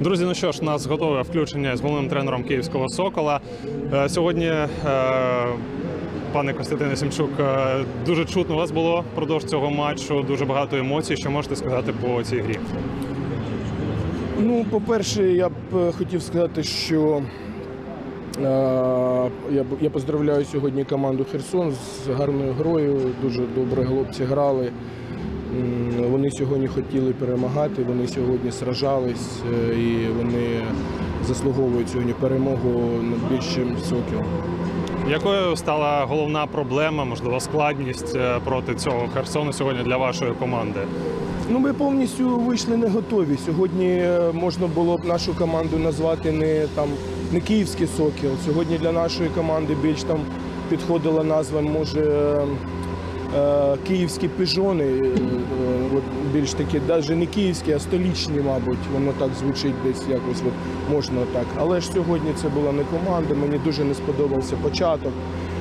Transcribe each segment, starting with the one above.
Друзі, ну що ж, нас готове включення з головним тренером київського сокола. Е, Сьогодні, е, пане Костянтине Сімчук, е, дуже чутно вас було впродовж цього матчу. Дуже багато емоцій. Що можете сказати по цій грі? Ну, по-перше, я б хотів сказати, що я поздравляю сьогодні команду Херсон з гарною грою. Дуже добре хлопці грали. Вони сьогодні хотіли перемагати, вони сьогодні сражались е, і вони заслуговують сьогодні перемогу над більшим сокілом. Якою стала головна проблема, можливо, складність е, проти цього Херсону сьогодні для вашої команди? Ну, ми повністю вийшли не готові. Сьогодні е, можна було б нашу команду назвати не там не київський сокіл. Сьогодні для нашої команди більш там підходила назва, може. Е, Київські пижони, е, е, от більш такі, навіть не київські, а столічні, мабуть, воно так звучить десь якось от можна так. Але ж сьогодні це була не команда, мені дуже не сподобався початок.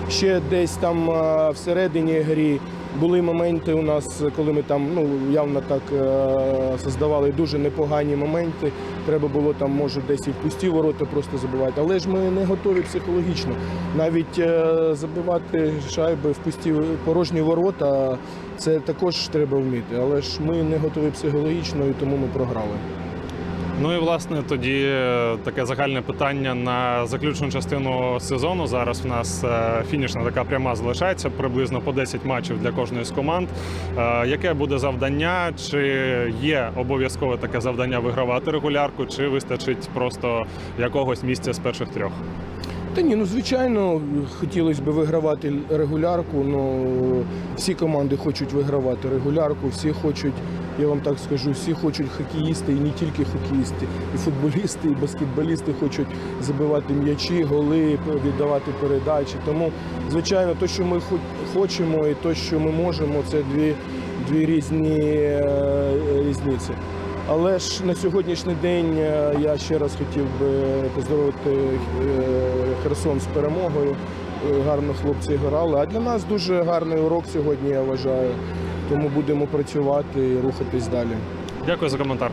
Ще десь там всередині грі були моменти у нас, коли ми там ну явно так е, создавали дуже непогані моменти. Треба було там, може, десь і в пусті ворота просто забивати. Але ж ми не готові психологічно. Навіть е, забивати шайби в пусті порожні ворота це також треба вміти. Але ж ми не готові психологічно і тому ми програли. Ну і власне тоді е, таке загальне питання на заключну частину сезону. Зараз в нас е, фінішна така пряма залишається приблизно по 10 матчів для кожної з команд. Е, Яке буде завдання? Чи є обов'язкове таке завдання вигравати регулярку, чи вистачить просто якогось місця з перших трьох? Та ні, ну звичайно, хотілося б вигравати регулярку. Ну всі команди хочуть вигравати регулярку, всі хочуть, я вам так скажу, всі хочуть хокеїсти, і не тільки хокеїсти, і футболісти, і баскетболісти хочуть забивати м'ячі, голи, віддавати передачі. Тому, звичайно, те, що ми хо- хочемо, і те, що ми можемо, це дві, дві різні е, різниці. Але ж на сьогоднішній день е, я ще раз хотів би поздоровити е, Херсон з перемогою. Е, Гарно хлопці грали. А для нас дуже гарний урок сьогодні, я вважаю. Тому будемо працювати і рухатись далі. Дякую за коментар.